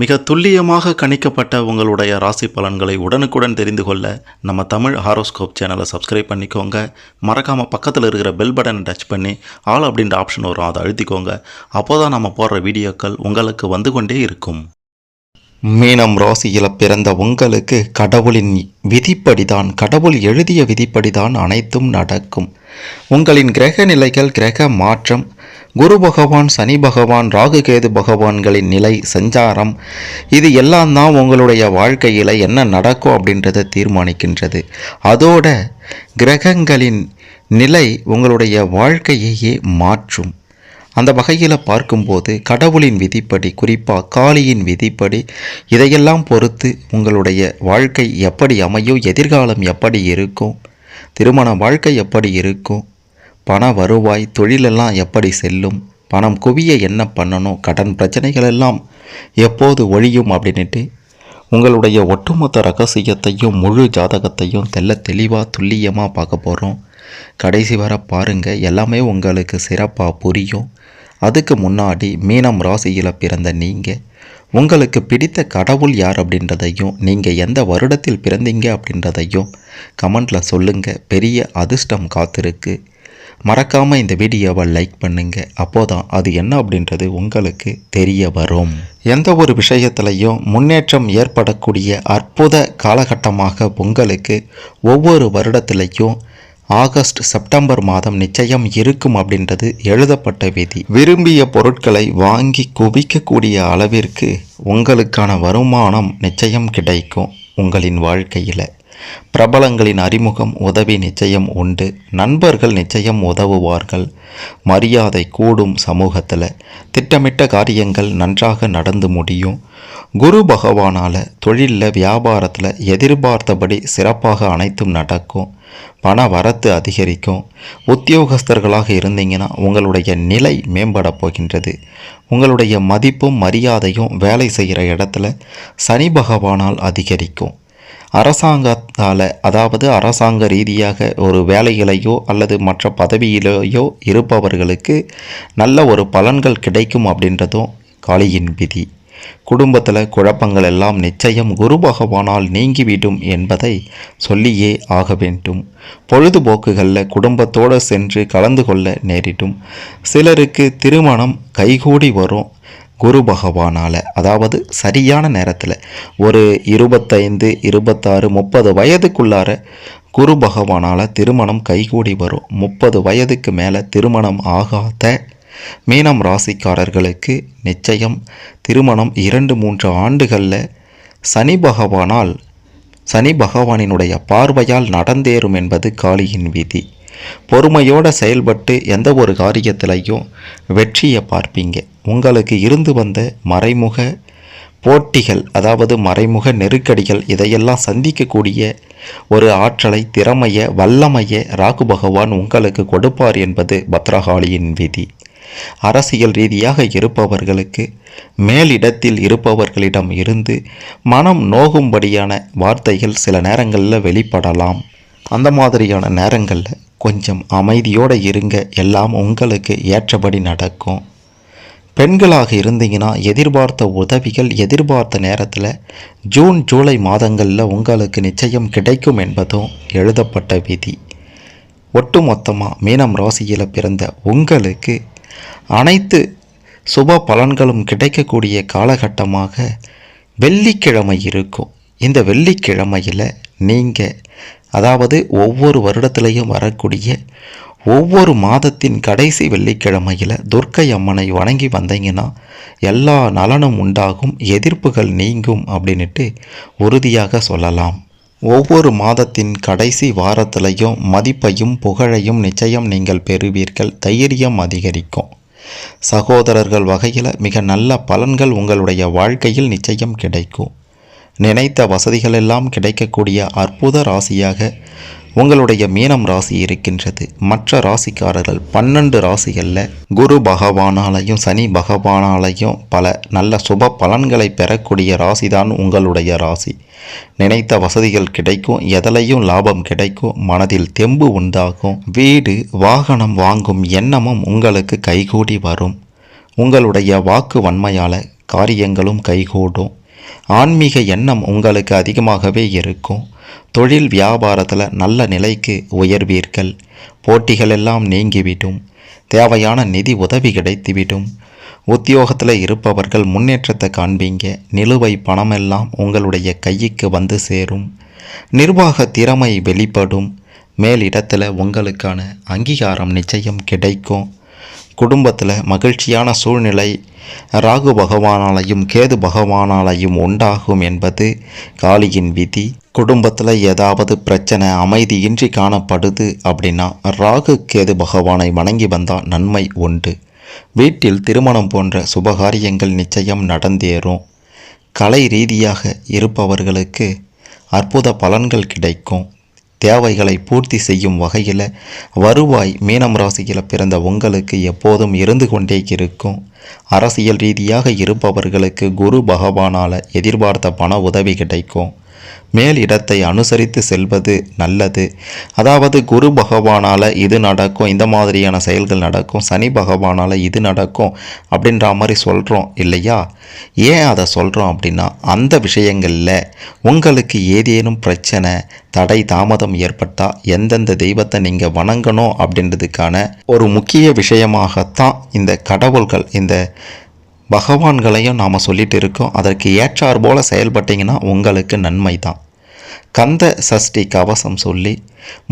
மிக துல்லியமாக கணிக்கப்பட்ட உங்களுடைய ராசி பலன்களை உடனுக்குடன் தெரிந்து கொள்ள நம்ம தமிழ் ஹாரோஸ்கோப் சேனலை சப்ஸ்கிரைப் பண்ணிக்கோங்க. மறக்காமல் பக்கத்தில் இருக்கிற பெல் பட்டனை டச் பண்ணி ஆல் அப்படின்ற ஆப்ஷன் வரும் அதை அழுத்திக்கோங்க. அப்போ தான் நம்ம போடுற வீடியோக்கள் உங்களுக்கு வந்து கொண்டே இருக்கும். மீனம் ராசியில் பிறந்த உங்களுக்கு கடவுளின் விதிப்படிதான் கடவுள் எழுதிய விதிப்படிதான் அனைத்தும் நடக்கும். உங்களின் கிரக நிலைகள் கிரக மாற்றம் குரு பகவான் சனி பகவான் ராகு கேது பகவான்களின் நிலை சஞ்சாரம் இது எல்லாம் தான் உங்களுடைய வாழ்க்கையில் என்ன நடக்கும் அப்படின்றத தீர்மானிக்கின்றது. அதோட கிரகங்களின் நிலை உங்களுடைய வாழ்க்கையையே மாற்றும். அந்த வகையில் பார்க்கும்போது கடவுளின் விதிப்படி குறிப்பாக காளியின் விதிப்படி இதையெல்லாம் பொறுத்து உங்களுடைய வாழ்க்கை எப்படி அமையும் எதிர்காலம் எப்படி இருக்கும் திருமண வாழ்க்கை எப்படி இருக்கும் பண வருவாய் தொழிலெல்லாம் எப்படி செல்லும் பணம் குவிய என்ன பண்ணணும் கடன் பிரச்சனைகள் எல்லாம் எப்போது ஒழியும் அப்படின்ட்டு உங்களுடைய ஒட்டுமொத்த ரகசியத்தையும் முழு ஜாதகத்தையும் தெல்ல தெளிவாக துல்லியமாக பார்க்க போகிறோம் கடைசி வர பாருங்கள் எல்லாமே உங்களுக்கு சிறப்பாக புரியும். அதுக்கு முன்னாடி மீனம் ராசியில் பிறந்த நீங்கள் உங்களுக்கு பிடித்த கடவுள் யார் அப்படின்றதையும் நீங்கள் எந்த வருடத்தில் பிறந்தீங்க அப்படின்றதையும் கமெண்டில் சொல்லுங்கள் பெரிய அதிர்ஷ்டம் காத்திருக்கு. மறக்காமல் இந்த வீடியோவை லைக் பண்ணுங்க. அப்போதான் அது என்ன அப்படின்றது உங்களுக்கு தெரிய வரும். எந்த ஒரு விஷயத்திலையும் முன்னேற்றம் ஏற்படக்கூடிய அற்புத காலகட்டமாக உங்களுக்கு ஒவ்வொரு வருடத்திலையும் ஆகஸ்ட் செப்டம்பர் மாதம் நிச்சயம் இருக்கும் அப்படின்றது எழுதப்பட்ட விதி. விரும்பிய பொருட்களை வாங்கி குவிக்கக்கூடிய அளவிற்கு உங்களுக்கான வருமானம் நிச்சயம் கிடைக்கும் உங்களின் வாழ்க்கையில். பிரபலங்களின் அறிமுகம் உதவி நிச்சயம் உண்டு. நண்பர்கள் நிச்சயம் உதவுவார்கள். மரியாதை கூடும் சமூகத்தில். திட்டமிட்ட காரியங்கள் நன்றாக நடந்து முடியும். குரு பகவானால் தொழிலில் வியாபாரத்தில் எதிர்பார்த்தபடி சிறப்பாக அனைத்தும் நடக்கும். பண வரத்து அதிகரிக்கும். உத்தியோகஸ்தர்களாக இருந்தீங்கன்னா உங்களுடைய நிலை மேம்பட போகின்றது. உங்களுடைய மதிப்பும் மரியாதையும் வேலை செய்கிற இடத்துல சனி பகவானால் அதிகரிக்கும். அரசாங்கத்தால் அதாவது அரசாங்க ரீதியாக ஒரு வேலைகளையோ அல்லது மற்ற பதவியிலேயோ இருப்பவர்களுக்கு நல்ல ஒரு பலன்கள் கிடைக்கும் அப்படின்றதும் காளியின் விதி. குடும்பத்தில் குழப்பங்கள் எல்லாம் நிச்சயம் குரு பகவானால் நீங்கிவிடும் என்பதை சொல்லியே ஆக வேண்டும். பொழுதுபோக்குகளில் குடும்பத்தோடு சென்று கலந்து கொள்ள நேரிடும். சிலருக்கு திருமணம் கைகூடி வரும். குரு பகவானால் அதாவது சரியான நேரத்தில் ஒரு இருபத்தைந்து இருபத்தாறு முப்பது வயதுக்குள்ளார குரு பகவானால் திருமணம் கைகூடி வரும். முப்பது வயதுக்கு மேலே திருமணம் ஆகாத மீனம் ராசிக்காரர்களுக்கு நிச்சயம் திருமணம் இரண்டு மூன்று ஆண்டுகளில் சனி பகவானால் சனி பகவானினுடைய பார்வையால் நடந்தேறும் என்பது காளியின் விதி. பொறுமையோடு செயல்பட்டு எந்த ஒரு காரியத்திலையும் வெற்றியை பார்ப்பீங்க. உங்களுக்கு இருந்து வந்த மறைமுக போட்டிகள் அதாவது மறைமுக நெருக்கடிகள் இதையெல்லாம் சந்திக்கக்கூடிய ஒரு ஆற்றலை திறமைய வல்லமைய ராகு பகவான் உங்களுக்கு கொடுப்பார் என்பது பத்ரகாளியின் விதி. அரசியல் ரீதியாக இருப்பவர்களுக்கு மேலிடத்தில் இருப்பவர்களிடம் இருந்து மனம் நோகும்படியான வார்த்தைகள் சில நேரங்களில் வெளிப்படலாம். அந்த மாதிரியான நேரங்களில் கொஞ்சம் அமைதியோடு இருங்க எல்லாம் உங்களுக்கு ஏற்றபடி நடக்கும். பெண்களாக இருந்தீங்கன்னா எதிர்பார்த்த உதவிகள் எதிர்பார்த்த நேரத்தில் ஜூன் ஜூலை மாதங்களில் உங்களுக்கு நிச்சயம் கிடைக்கும் என்பதும் எழுதப்பட்ட விதி. ஒட்டுமொத்தமாக மீனம் ராசியில் பிறந்த உங்களுக்கு அனைத்து சுப பலன்களும் கிடைக்கக்கூடிய காலகட்டமாக வெள்ளிக்கிழமை இருக்கும். இந்த வெள்ளிக்கிழமையில் நீங்கள் அதாவது ஒவ்வொரு வருடத்திலையும் வரக்கூடிய ஒவ்வொரு மாதத்தின் கடைசி வெள்ளிக்கிழமையில் துர்க்கை அம்மனை வணங்கி வந்தீங்கன்னா எல்லா நலனும் உண்டாகும் எதிர்ப்புகள் நீங்கும் அப்படின்ட்டு உறுதியாக சொல்லலாம். ஒவ்வொரு மாதத்தின் கடைசி வாரத்திலையும் மதிப்பையும் புகழையும் நிச்சயம் நீங்கள் பெறுவீர்கள் தைரியம் அதிகரிக்கும். சகோதரர்கள் வகையில் மிக நல்ல பலன்கள் உங்களுடைய வாழ்க்கையில் நிச்சயம் கிடைக்கும். நினைத்த வசதிகள் எல்லாம் கிடைக்கக்கூடிய அற்புத ராசியாக உங்களுடைய மீனம் ராசி இருக்கின்றது. மற்ற ராசிக்காரர்கள் பன்னெண்டு ராசிகளில் குரு பகவானாலையும் சனி பகவானாலையும் பல நல்ல சுப பலன்களை பெறக்கூடிய ராசி தான் உங்களுடைய ராசி. நினைத்த வசதிகள் கிடைக்கும் எதிலையும் லாபம் கிடைக்கும் மனதில் தெம்பு உண்டாகும் வீடு வாகனம் வாங்கும் எண்ணமும் உங்களுக்கு கைகூடி வரும். உங்களுடைய வாக்கு வன்மையால் காரியங்களும் கைகூடும். ஆன்மீக எண்ணம் உங்களுக்கு அதிகமாகவே இருக்கும். தொழில் வியாபாரத்தில் நல்ல நிலைக்கு உயர்வீர்கள். போட்டிகள் எல்லாம் நீங்கிவிடும். தேவையான நிதி உதவி கிடைத்துவிடும். உத்தியோகத்தில் இருப்பவர்கள் முன்னேற்றத்தை காண்பீங்க. நிலுவை பணமெல்லாம் உங்களுடைய கைக்கு வந்து சேரும். நிர்வாக திறமை வெளிப்படும். மேலிடத்தில் உங்களுக்கான அங்கீகாரம் நிச்சயம் கிடைக்கும். குடும்பத்தில் மகிழ்ச்சியான சூழ்நிலை ராகு பகவானாலையும் கேது பகவானாலையும் உண்டாகும் என்பது காளியின் விதி. குடும்பத்தில் ஏதாவது பிரச்சனை அமைதியின்றி காணப்படுது அப்படின்னா ராகு கேது பகவானை வணங்கி வந்தால் நன்மை உண்டு. வீட்டில் திருமணம் போன்ற சுபகாரியங்கள் நிச்சயம் நடந்தேறும். கலை ரீதியாக இருப்பவர்களுக்கு அற்புத பலன்கள் கிடைக்கும். தேவைகளை பூர்த்தி செய்யும் வகையில் வருவாய் மீனம் ராசியில் பிறந்த உங்களுக்கு எப்போதும் இருந்து கொண்டே இருக்கும். அரசியல் ரீதியாக இருப்பவர்களுக்கு குரு பகவானால் எதிர்பார்த்த பண உதவி கிடைக்கும். மேல் இடத்தை அனுசரித்து செல்வது நல்லது. அதாவது குரு பகவானால் இது நடக்கும் இந்த மாதிரியான செயல்கள் நடக்கும் சனி பகவானால் இது நடக்கும் அப்படின்ற மாதிரி சொல்கிறோம் இல்லையா? ஏன் அதை சொல்கிறோம் அப்படின்னா அந்த விஷயங்களில் உங்களுக்கு ஏதேனும் பிரச்சனை தடை தாமதம் ஏற்பட்டால் எந்தெந்த தெய்வத்தை நீங்கள் வணங்கணும் அப்படின்றதுக்கான ஒரு முக்கிய விஷயமாகத்தான் இந்த கடவுள்கள் இந்த பகவான்களையும் நாம் சொல்லிட்டு இருக்கோம். அதற்கு ஏற்றார் போல செயல்பட்டீங்கன்னா உங்களுக்கு நன்மை தான். கந்த சஷ்டி கவசம் சொல்லி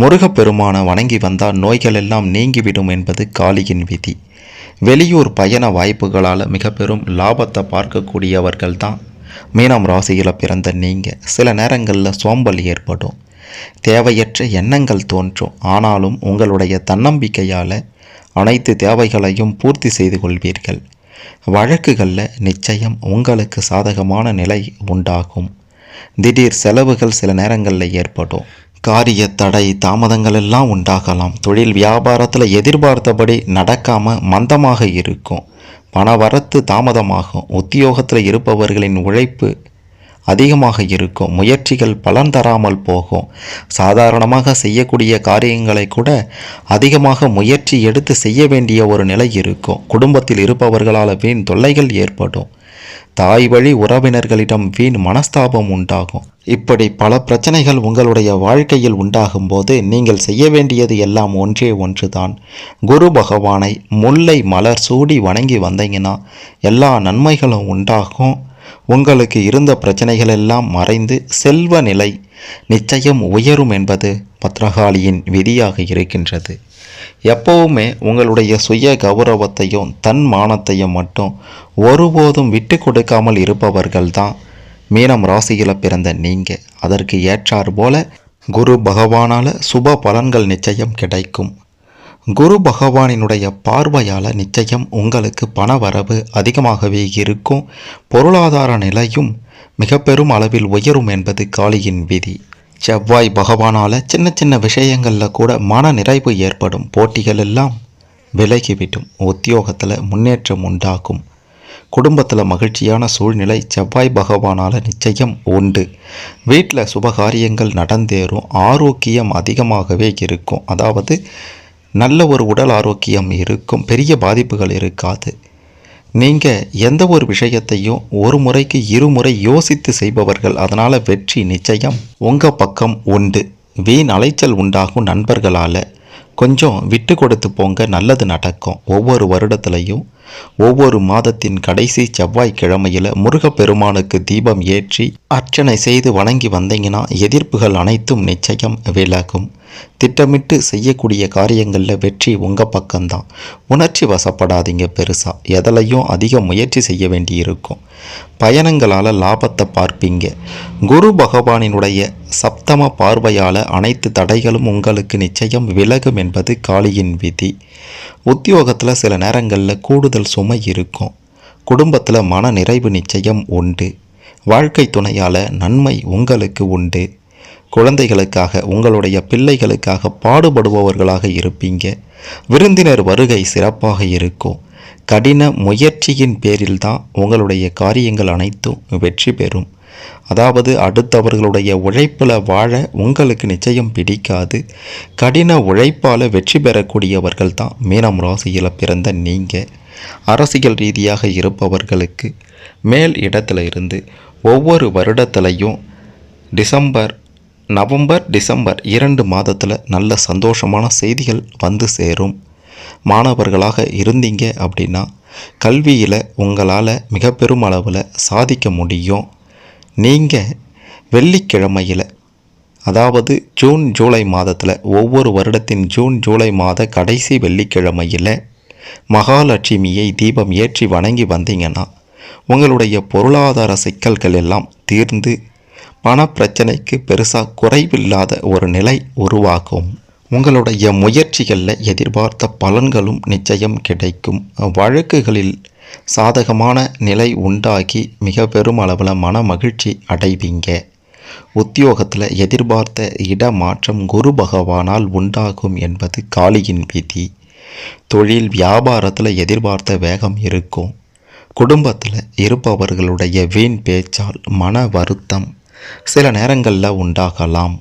முருகப்பெருமானை வணங்கி வந்தால் நோய்கள் எல்லாம் நீங்கிவிடும் என்பது காளியின் விதி. வெளியூர் பயண வாய்ப்புகளால் மிக பெரும் லாபத்தை பார்க்கக்கூடியவர்கள் தான் மீனம் ராசியில் பிறந்த நீங்கள் சில நேரங்களில் சோம்பல் ஏற்படும். தேவையற்ற எண்ணங்கள் தோன்றும். ஆனாலும் உங்களுடைய தன்னம்பிக்கையால் அனைத்து தேவைகளையும் பூர்த்தி செய்து கொள்வீர்கள். வழக்குகளில் நிச்சயம் உங்களுக்கு சாதகமான நிலை உண்டாகும். திடீர் செலவுகள் சில நேரங்களில் ஏற்படும். காரிய தடை தாமதங்கள் எல்லாம் உண்டாகலாம். தொழில் வியாபாரத்தில் எதிர்பார்த்தபடி நடக்காமல் மந்தமாக இருக்கும். பண வரத்து தாமதமாகும். உத்தியோகத்தில் இருப்பவர்களின் உழைப்பு அதிகமாக இருக்கும். முயற்சிகள் பலன் தராமல் போகும். சாதாரணமாக செய்யக்கூடிய காரியங்களை கூட அதிகமாக முயற்சி எடுத்து செய்ய வேண்டிய ஒரு நிலை இருக்கும். குடும்பத்தில் இருப்பவர்களால் வீண் தொல்லைகள் ஏற்படும். தாய் வழி உறவினர்களிடம் வீண் மனஸ்தாபம் உண்டாகும். இப்படி பல பிரச்சனைகள் உங்களுடைய வாழ்க்கையில் உண்டாகும் போது நீங்கள் செய்ய வேண்டியது எல்லாம் ஒன்றே ஒன்றுதான். குரு பகவானை முல்லை மலர் சூடி வணங்கி வந்தீங்கன்னா எல்லா நன்மைகளும் உண்டாகும். உங்களுக்கு இருந்த பிரச்சனைகள் எல்லாம் மறைந்து செல்வ நிலை நிச்சயம் உயரும் என்பது பத்ரகாளியின் விதியாக இருக்கின்றது. எப்பவுமே உங்களுடைய சுய கௌரவத்தையும் தன் மானத்தையும் மட்டும் ஒருபோதும் விட்டு கொடுக்காமல் இருப்பவர்கள் தான் மீனம் ராசியில் பிறந்த நீங்கள் அதற்கு ஏற்றார் போல குரு பகவானால் சுப பலன்கள் நிச்சயம் கிடைக்கும். குரு பகவானினுடைய பார்வையால் நிச்சயம் உங்களுக்கு பண வரவு அதிகமாகவே இருக்கும். பொருளாதார நிலையும் மிக பெரும் அளவில் உயரும் என்பது காளியின் விதி. செவ்வாய் பகவானால் சின்ன சின்ன விஷயங்களில் கூட மன நிறைவு ஏற்படும். போட்டிகள் எல்லாம் விலகிவிடும். உத்தியோகத்தில் முன்னேற்றம் உண்டாகும். குடும்பத்தில் மகிழ்ச்சியான சூழ்நிலை செவ்வாய் பகவானால் நிச்சயம் உண்டு. வீட்டில் சுபகாரியங்கள் நடந்தேறும். ஆரோக்கியம் அதிகமாகவே இருக்கும். அதாவது நல்ல ஒரு உடல் ஆரோக்கியம் இருக்கும் பெரிய பாதிப்புகள் இருக்காது. நீங்கள் எந்த ஒரு விஷயத்தையும் ஒரு முறைக்கு இருமுறை யோசித்து செய்பவர்கள் அதனால் வெற்றி நிச்சயம் உங்கள் பக்கம் உண்டு. வீண் அலைச்சல் உண்டாகும் நண்பர்களால். கொஞ்சம் விட்டு கொடுத்து போங்க நல்லது நடக்கும். ஒவ்வொரு வருடத்துலையும் ஒவ்வொரு மாதத்தின் கடைசி செவ்வாய்க்கிழமையில் முருகப்பெருமானுக்கு தீபம் ஏற்றி அர்ச்சனை செய்து வணங்கி வந்தீங்கன்னா எதிர்ப்புகள் அனைத்தும் நிச்சயம் விலகும். திட்டமிட்டு செய்யக்கூடிய காரியங்களில் வெற்றி உங்கள் பக்கம்தான். உணர்ச்சி வசப்படாதீங்க பெருசாக எதிலையும் அதிக முயற்சி செய்ய வேண்டியிருக்கும். பயணங்களால் லாபத்தை பார்ப்பீங்க. குரு பகவானினுடைய சப்தம பார்வையால் அனைத்து தடைகளும் உங்களுக்கு நிச்சயம் விலகும் என்பது காளியின் விதி. உத்தியோகத்தில் சில நேரங்களில் கூடுதல் சுமை இருக்கும். குடும்பத்தில் மன நிறைவு நிச்சயம் உண்டு. வாழ்க்கை துணையால் நன்மை உங்களுக்கு உண்டு. குழந்தைகளுக்காக உங்களுடைய பிள்ளைகளுக்காக பாடுபடுபவர்களாக இருப்பீங்க. விருந்தினர் வருகை சிறப்பாக இருக்கும். கடின முயற்சியின் பேரில் தான் உங்களுடைய காரியங்கள் அனைத்தும் வெற்றி பெறும். அதாவது அடுத்தவர்களுடைய உழைப்பில் வாழ உங்களுக்கு நிச்சயம் பிடிக்காது. கடின உழைப்பால் வெற்றி பெறக்கூடியவர்கள் தான் மீனம் ராசியில் பிறந்த நீங்கள் அரசியல் ரீதியாக இருப்பவர்களுக்கு மேல் இடத்துல இருந்து ஒவ்வொரு வருடத்துலையும் டிசம்பர் நவம்பர் டிசம்பர் இரண்டு மாதத்தில் நல்ல சந்தோஷமான செய்திகள் வந்து சேரும். மாணவர்களாக இருந்தீங்க அப்படின்னா கல்வியில் உங்களால் மிக பெரும் அளவில் சாதிக்க முடியும். நீங்கள் வெள்ளிக்கிழமையில் அதாவது ஜூன் ஜூலை மாதத்தில் ஒவ்வொரு வருடத்தின் ஜூன் ஜூலை மாத கடைசி வெள்ளிக்கிழமையில் மகாலட்சுமியை தீபம் ஏற்றி வணங்கி வந்தீங்கன்னா உங்களுடைய பொருளாதார சிக்கல்கள் எல்லாம் தீர்ந்து பணப்பிரச்சனைக்கு பெருசாக குறைவில்லாத ஒரு நிலை உருவாகும். உங்களுடைய முயற்சிகளில் எதிர்பார்த்த பலன்களும் நிச்சயம் கிடைக்கும். வழக்குகளில் சாதகமான நிலை உண்டாகி மிக பெரும் அளவில் மன மகிழ்ச்சி அடைவீங்க. உத்தியோகத்தில் எதிர்பார்த்த இடமாற்றம் குரு பகவானால் உண்டாகும் என்பது காளியின் விதி. தொழில் வியாபாரத்தில் எதிர்பார்த்த வேகம் இருக்கும். குடும்பத்தில் இருப்பவர்களுடைய வீண் பேச்சால் மன வருத்தம் சில நேரங்களில் உண்டாகலாம்.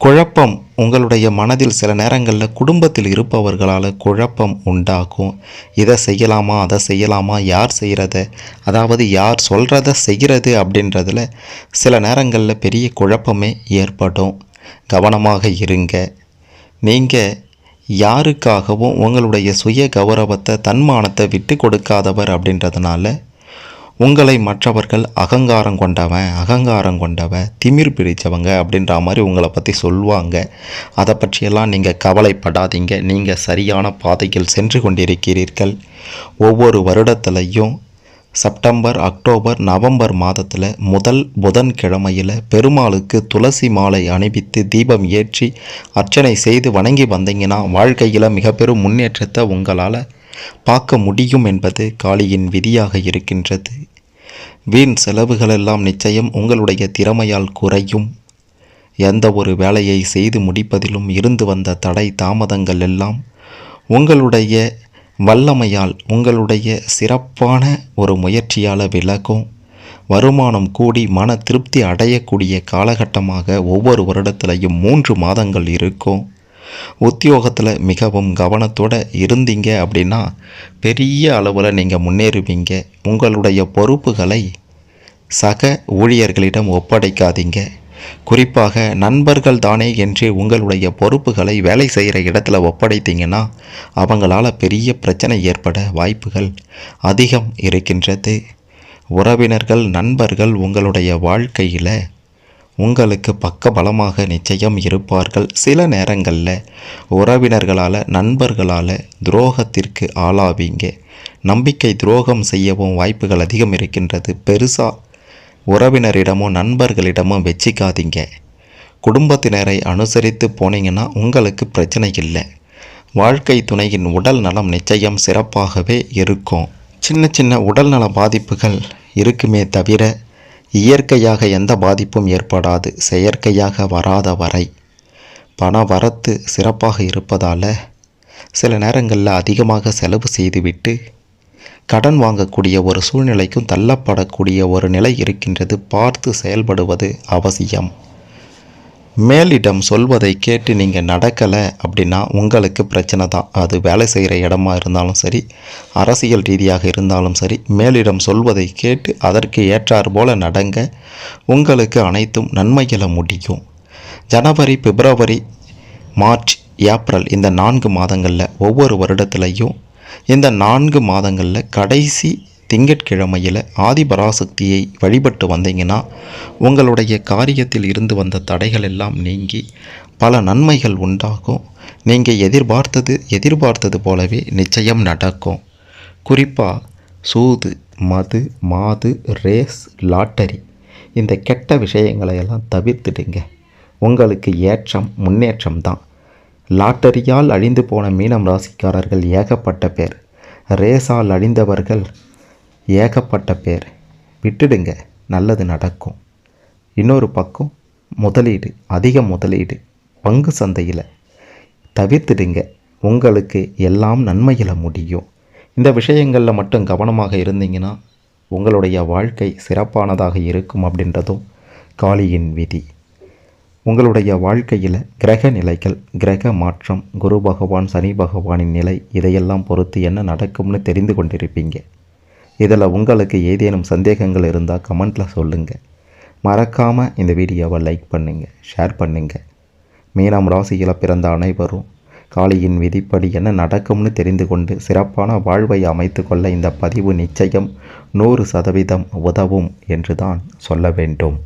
குழப்பம் உங்களுடைய மனதில் சில நேரங்களில் குடும்பத்தில் இருப்பவர்களால் குழப்பம் உண்டாகும். இதை செய்யலாமா அதை செய்யலாமா யார் செய்கிறத அதாவது யார் சொல்கிறத செய்கிறது அப்படின்றதுல சில நேரங்களில் பெரிய குழப்பமே ஏற்படும். கவனமாக இருங்க. நீங்கள் யாருக்காகவும் உங்களுடைய சுய கௌரவத்தை தன்மானத்தை விட்டு கொடுக்காதவர் அப்படின்றதுனால உங்களை மற்றவர்கள் அகங்காரம் கொண்டவன் அகங்காரம் கொண்டவன் திமிர் பிடித்தவங்க அப்படின்ற மாதிரி உங்களை பற்றி சொல்லுவாங்க. அதை பற்றியெல்லாம் நீங்கள் கவலைப்படாதீங்க. நீங்கள் சரியான பாதையில் சென்று கொண்டிருக்கிறீர்கள். ஒவ்வொரு வருடத்துலையும் செப்டம்பர் அக்டோபர் நவம்பர் மாதத்தில் முதல் புதன்கிழமையில் பெருமாளுக்கு துளசி மாலை அணிவித்து தீபம் ஏற்றி அர்ச்சனை செய்து வணங்கி வந்தீங்கன்னா வாழ்க்கையில் மிக பெரும் முன்னேற்றத்தை உங்களால் பார்க்க முடியும் என்பது காளியின் விதியாக இருக்கின்றது. வீண் செலவுகளெல்லாம் நிச்சயம் உங்களுடைய திறமையால் குறையும். எந்த ஒரு வேலையை செய்து முடிப்பதிலும் இருந்து வந்த தடை தாமதங்கள் எல்லாம் உங்களுடைய வல்லமையால் உங்களுடைய சிறப்பான ஒரு முயற்சியால் விலகும். வருமானம் கூடி மன திருப்தி அடையக்கூடிய காலகட்டமாக ஒவ்வொரு வருடத்திலையும் மூன்று மாதங்கள் இருக்கும். உத்தியோகத்தில் மிகவும் கவனத்தோடு இருந்தீங்க அப்படின்னா பெரிய அளவில் நீங்கள் முன்னேறுவீங்க. உங்களுடைய பொறுப்புகளை சக ஊழியர்களிடம் ஒப்படைக்காதீங்க. குறிப்பாக நண்பர்கள் தானே என்று உங்களுடைய பொறுப்புகளை வேலை செய்கிற இடத்துல ஒப்படைத்தீங்கன்னா அவங்களால பெரிய பிரச்சனை ஏற்பட வாய்ப்புகள் அதிகம் இருக்கின்றது. உறவினர்கள் நண்பர்கள் உங்களுடைய வாழ்க்கையில் உங்களுக்கு பக்க பலமாக நிச்சயம் இருப்பார்கள். சில நேரங்களில் உறவினர்களால் நண்பர்களால் துரோகத்திற்கு ஆளாவீங்க. நம்பிக்கை துரோகம் செய்யவும் வாய்ப்புகள் அதிகம் இருக்கின்றது. பெருசாக உறவினரிடமும் நண்பர்களிடமும் வச்சிக்காதீங்க. குடும்பத்தினரை அனுசரித்து போனீங்கன்னா உங்களுக்கு பிரச்சனை இல்லை. வாழ்க்கை துணையின் உடல் நலம் நிச்சயம் சிறப்பாகவே இருக்கும். சின்ன சின்ன உடல்நல பாதிப்புகள் இருக்குமே தவிர இயற்கையாக எந்த பாதிப்பும் ஏற்படாது. செயற்கையாக வராத வரை. பண வரத்து சிறப்பாக இருப்பதால் சில நேரங்களில் அதிகமாக செலவு செய்துவிட்டு கடன் வாங்கக்கூடிய ஒரு சூழ்நிலைக்கும் தள்ளப்படக்கூடிய ஒரு நிலை இருக்கின்றது. பார்த்து செயல்படுவது அவசியம். மேலிடம் சொல்வதை கேட்டு நீங்கள் நடக்கலை அப்படின்னா உங்களுக்கு பிரச்சனை தான். அது வேலை செய்கிற இடமா இருந்தாலும் சரி அரசியல் ரீதியாக இருந்தாலும் சரி மேலிடம் சொல்வதை கேட்டு அதற்கு ஏற்றாறு போல நடங்க. உங்களுக்கு அனைத்தும் நன்மைகளை முடியும். ஜனவரி பிப்ரவரி மார்ச் ஏப்ரல் இந்த நான்கு மாதங்களில் ஒவ்வொரு வருடத்துலையும் இந்த நான்கு மாதங்களில் கடைசி திங்கட்கிழமையில் ஆதிபராசக்தியை வழிபட்டு வந்தீங்கன்னா உங்களுடைய காரியத்தில் இருந்து வந்த தடைகள் எல்லாம் நீங்கி பல நன்மைகள் உண்டாகும். நீங்கள் எதிர்பார்த்தது எதிர்பார்த்தது போலவே நிச்சயம் நடக்கும். குறிப்பாக சூது மது மாது ரேஸ் லாட்டரி இந்த கெட்ட விஷயங்களையெல்லாம் தவிர்த்துடுங்க. உங்களுக்கு ஏற்றம் முன்னேற்றம் தான். லாட்டரியால் அழிந்து போன மீனம் ராசிக்காரர்கள் ஏகப்பட்ட பேர். ரேஸால் அழிந்தவர்கள் ஏகப்பட்ட பேர். விட்டுடுங்க நல்லது நடக்கும். இன்னொரு பக்கம் முதலீடு அதிக முதலீடு பங்கு சந்தையில். தவிர்த்துடுங்க உங்களுக்கு எல்லாம் நன்மையில் முடியும். இந்த விஷயங்களில் மட்டும் கவனமாக இருந்தீங்கன்னா உங்களுடைய வாழ்க்கை சிறப்பானதாக இருக்கும் அப்படின்றதும் காளியின் விதி. உங்களுடைய வாழ்க்கையில் கிரக நிலைகள் கிரக மாற்றம் குரு பகவான் சனி பகவானின் நிலை இதையெல்லாம் பொறுத்து என்ன நடக்கும்னு தெரிந்து கொண்டிருப்பீங்க. இதில் உங்களுக்கு ஏதேனும் சந்தேகங்கள் இருந்தால் கமெண்ட்டில் சொல்லுங்கள் மறக்காமல் இந்த வீடியோவை லைக் பண்ணுங்கள் ஷேர் பண்ணுங்கள் மீனம் ராசியில் பிறந்த அனைவரும் காளியின் விதிப்படி என்ன நடக்கும்னு தெரிந்து கொண்டு சிறப்பான வாழ்வை அமைத்து கொள்ள இந்த பதிவு நிச்சயம் நூறு சதவீதம் உதவும் என்று தான் சொல்ல வேண்டும்.